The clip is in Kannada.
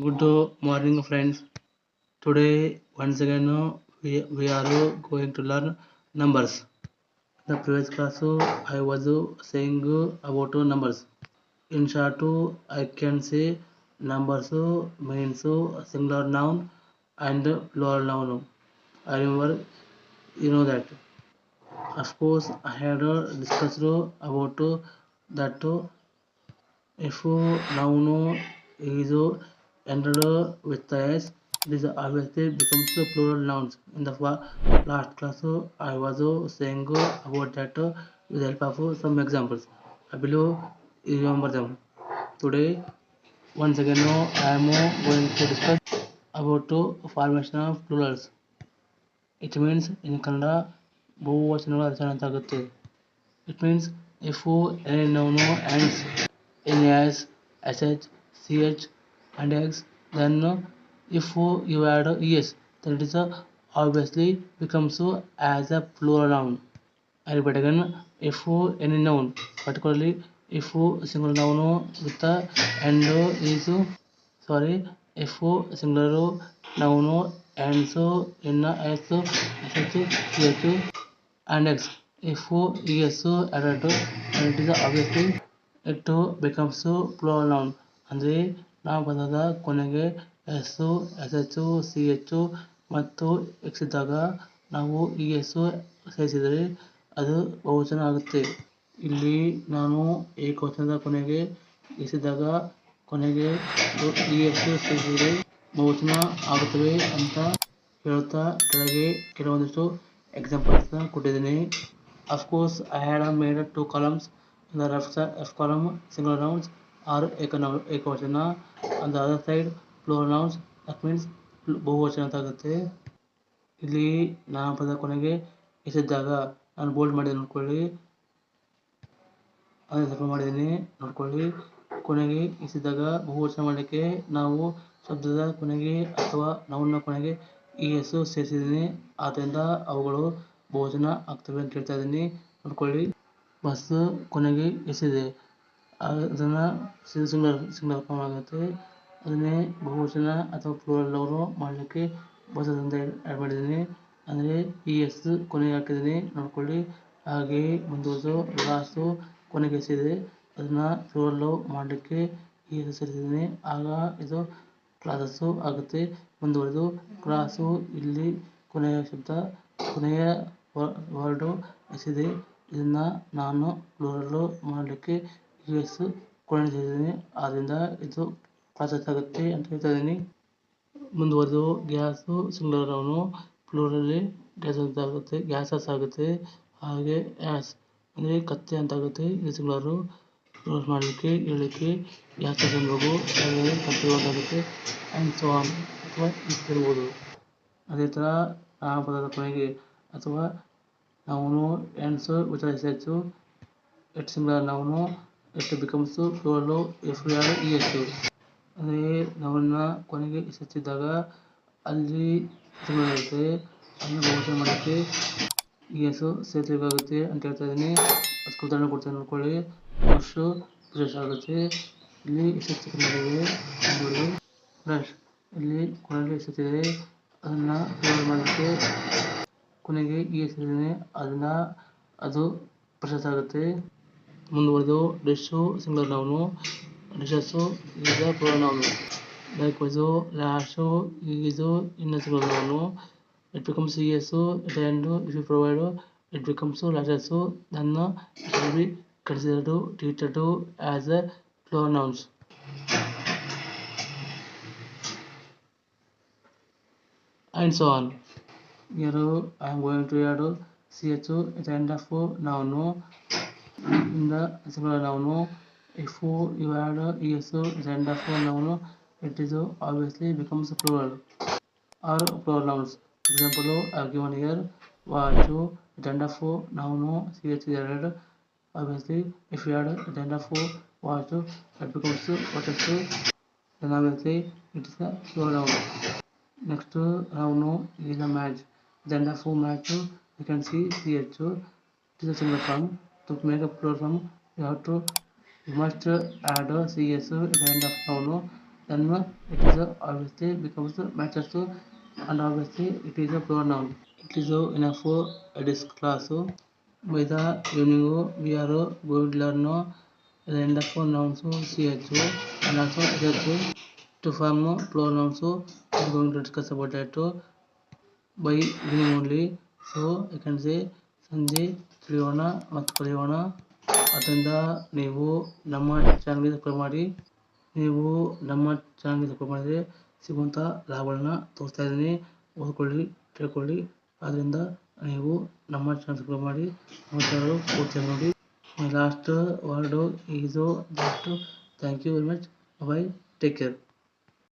Good morning, friends. Today, once again, uh, we, we are uh, going to learn numbers. The previous class, uh, I was saying about numbers. In short, I can say numbers means singular noun and plural noun. I remember, you know that. Of course, I had discussed about that if noun is ended with s, it is obviously becomes plural nouns. In the fa- last class, I was saying about that with the help of some examples. I believe you remember them. Today, once again, I am going to discuss about formation of plurals. It means in Kannada ಬಹುವಚನಗಳ ರಚನೆ ಅಂತ ಆಗುತ್ತೆ it means if any noun ends in as, sh, ch, and x then if you add es then it is obviously becomes as a plural noun and but again if any noun particularly if singular noun with the and is sorry if singular noun and so in s th and x if es added and it is obviously it becomes plural noun and ಅಂದರೆ ನಾಮಪದದ ಕೊನೆಗೆ S S H C H ಮತ್ತು ಎಕ್ಸ್ ಇದ್ದಾಗ ನಾವು ಇ ಎಸ್ ಸೇರಿಸಿದರೆ ಅದು ಬಹುವಚನ ಆಗುತ್ತೆ. ಇಲ್ಲಿ ನಾನು ಏಕವಚನದ ಕೊನೆಗೆ ಎಸಿದಾಗ ಕೊನೆಗೆ ಇ ಎಸ್ ಸೇರಿಸಿದರೆ ಬಹುವಚನ ಆಗುತ್ತವೆ ಅಂತ ಹೇಳುತ್ತಾ ಕೆಳಗೆ ಕೆಲವೊಂದಿಷ್ಟು ಎಕ್ಸಾಂಪಲ್ಸ್ ಕೊಟ್ಟಿದ್ದೀನಿ. Of course I had made two columns in the left column single nouns or ಏಕವಚನ. on the other side plural nouns that means ಬಹುವಚನ ಅಂತ ಆಗುತ್ತೆ. ಇಲ್ಲಿ ನಾಮಪದ ಕೊನೆಗೆ ಎಸೆದಾಗ ನಾನು ಬೋಲ್ಡ್ ಮಾಡಿದೆ ನೋಡ್ಕೊಳ್ಳಿ. ಅದೇ ಸ್ವಲ್ಪ ಮಾಡಿದ್ದೀನಿ ನೋಡ್ಕೊಳ್ಳಿ. ಕೊನೆಗೆ ಎಸೆದಾಗ ಬಹುವಚನ ಮಾಡಲಿಕ್ಕೆ ನಾವು ಶಬ್ದದ ಕೊನೆಗೆ ಅಥವಾ ನೌನ್ನ ಕೊನೆಗೆ ಈ ಎಸ್ ಸೇರಿಸಿದ್ದೀನಿ. ಆದ್ದರಿಂದ ಅವುಗಳು ಬಹುವಚನ ಆಗ್ತವೆ ಅಂತ ಹೇಳ್ತಾ ಇದ್ದೀನಿ. ನೋಡ್ಕೊಳ್ಳಿ. ಬಸ್ ಕೊನೆಗೆ ಎಸಿದೆ. ಅದನ್ನು ಸಿಂಗಲ್ ಸಿಂಗಲ್ ಫಾರ್ಮ್ ಆಗುತ್ತೆ ಅದನ್ನೇ ಬಹುವಚನ ಅಥವಾ ಪ್ಲೂರಲ್ ಅವರು ಮಾಡಲಿಕ್ಕೆ ಅಂತ ಆ್ಯಡ್ ಮಾಡಿದ್ದೀನಿ. ಅಂದರೆ ಈ ಎಸ್ ಕೊನೆಗೆ ಹಾಕಿದ್ದೀನಿ. ನೋಡ್ಕೊಳ್ಳಿ. ಹಾಗೆಯೇ ಮುಂದುವರೆದು ಲಾಸ್ಟು ಕೊನೆಗೆ ಎಸಿದೆ ಅದನ್ನು ಪ್ಲೂರಲ್ಲು ಮಾಡಲಿಕ್ಕೆ ಈ ಸೇರಿಸಿದ್ದೀನಿ. ಆಗ ಇದು ಕ್ಲಾಸಸ್ಸು ಆಗುತ್ತೆ. ಮುಂದುವರೆದು ಕ್ಲಾಸು ಇಲ್ಲಿ ಕೊನೆಯ ಶಬ್ದ, ಕೊನೆಯ ವರ್ಡು ಎಸಿದೆ ಇದನ್ನು ನಾನು ಪ್ಲೂರಲ್ಲು ಮಾಡಲಿಕ್ಕೆ ಎಸ್ ಕೊಂಡಿದ್ದೀನಿ ಆದ್ದರಿಂದ ಇದು ಪ್ರಾಸೆಸ್ ಆಗುತ್ತೆ ಅಂತ ಹೇಳ್ತಾ ಇದ್ದೀನಿ. ಮುಂದುವರೆದು, ಗ್ಯಾಸು ಸಿಂಗುಲರ್ ಅವನು ಫ್ಲೋರಲ್ಲಿ ಗ್ಯಾಸ್ ಅಂತ ಆಗುತ್ತೆ ಗ್ಯಾಸಸ್ ಆಗುತ್ತೆ, ಹಾಗೆ ಆ್ಯಸ್ ಅಂದರೆ ಕತ್ತೆ ಅಂತ ಆಗುತ್ತೆ ಇದು ಸಿಲಿಂಡರು ಕ್ಲೋಸ್ ಮಾಡಲಿಕ್ಕೆ ಹೇಳಲಿಕ್ಕೆ ಗ್ಯಾಸ್ ಅನ್ಬೋದು ಹಾಗೆ ಕತ್ತೆ ಆಗುತ್ತೆ ಆ್ಯಂಡ್ ಸೊ ಆನ್, ಅಥವಾ ಇರ್ಬೋದು ಅದೇ ಥರ ನಾಮಪದದ ಕೊನೆಗೆ, ಅಥವಾ ನಾವು ends ಹೆಚ್ಚು at it similar noun it becomes plural are E S es ಅದೇ ನಾವನ್ನ ಕೊನೆಗೆ ಎಸೆಚ್ಚಿದ್ದಾಗ ಅಲ್ಲಿ ಇರುತ್ತೆ ಅಲ್ಲಿ ಬಹುವಚನ ಮಾಡೋಕ್ಕೆ ಇ ಎಸ್ ಸೇರಿಸಬೇಕಾಗುತ್ತೆ ಅಂತ ಹೇಳ್ತಾ ಇದ್ದೀನಿ. ಅದಕ್ಕೆ ಉದಾಹರಣೆ ಕೊಡ್ತೇನೆ ನೋಡ್ಕೊಳ್ಳಿ ಬ್ರಷ್ ಫ್ರೆಶ್ ಆಗುತ್ತೆ. ಇಲ್ಲಿ ಎಸೆಚ್ಚು ಮಾಡಿದೆ ನೋಡಿ ಫ್ರೆಶ್ ಇಲ್ಲಿ ಕೊನೆಗೆ ಎಸೆತ್ತಿದೆ. ಅದನ್ನು ಪ್ಲೂರಲ್ ಮಾಡಲಿಕ್ಕೆ ಕೊನೆಗೆ ಈ ಇದ್ದೀನಿ ಅದನ್ನು ಅದು ಪ್ರಶಸ್ತ ಆಗುತ್ತೆ. ಮುಂದುವರೆದು ಡಿಶ್ಶು ಸಿಂಗಲ್ ನೌನು ಡಿಶಸ್ಸು ಈಗ plural noun likewise lash is ಇನ್ನು single noun it becomes E S it end if you provide it becomes lashes then it will be considered treated as a plural nouns and so on. Here I am going to add ch at the end of noun. in the singular noun, if you add es at the end of noun, it is obviously becomes plural or plural nouns. Example have given here watch end of noun ch is added. Obviously, if you add end of watch, it becomes watches. Then obviously it is a plural noun. Next noun is a match. End of match you can see ch. It is a single form. To make a plural you have to you must add cs at the end of noun. then it is a obviously becomes matches to and obviously it is a pronoun it is a enough for a disc class by the evening we are going to learn the end of nouns ch and also sh to form pronouns we are going to discuss about that by evening only so I can say ಸಂಜೆ ತಿಳಿಯೋಣ ಮತ್ತು ಕಲಿಯೋಣ. ಅದರಿಂದ ನೀವು ನಮ್ಮ ಚಾನಲ್ಗೆ ಸಬ್ಸ್ಕ್ರೈಬ್ ಮಾಡಿ, ನೀವು ನಮ್ಮ ಚಾನಲ್ಗೆ ಸಬ್ಸ್ಕ್ರೈಬ್ ಮಾಡಿದರೆ ಸಿಗುವಂಥ ಲಾಭಗಳನ್ನ ತೋರಿಸ್ತಾ ಇದ್ದೀನಿ. ಓದ್ಕೊಳ್ಳಿ, ತಿಳ್ಕೊಳ್ಳಿ. ಆದ್ದರಿಂದ ನೀವು ನಮ್ಮ ಚಾನಲ್ ಸಬ್ಸ್ಕ್ರೈಬ್ ಮಾಡಿ, ನಮ್ಮ ಚಾನಲ್ ಪೂರ್ತಿ ನೋಡಿ. ಲಾಸ್ಟ್ ವರ್ಡು ಇದು last thank you very much. Bye. Take care.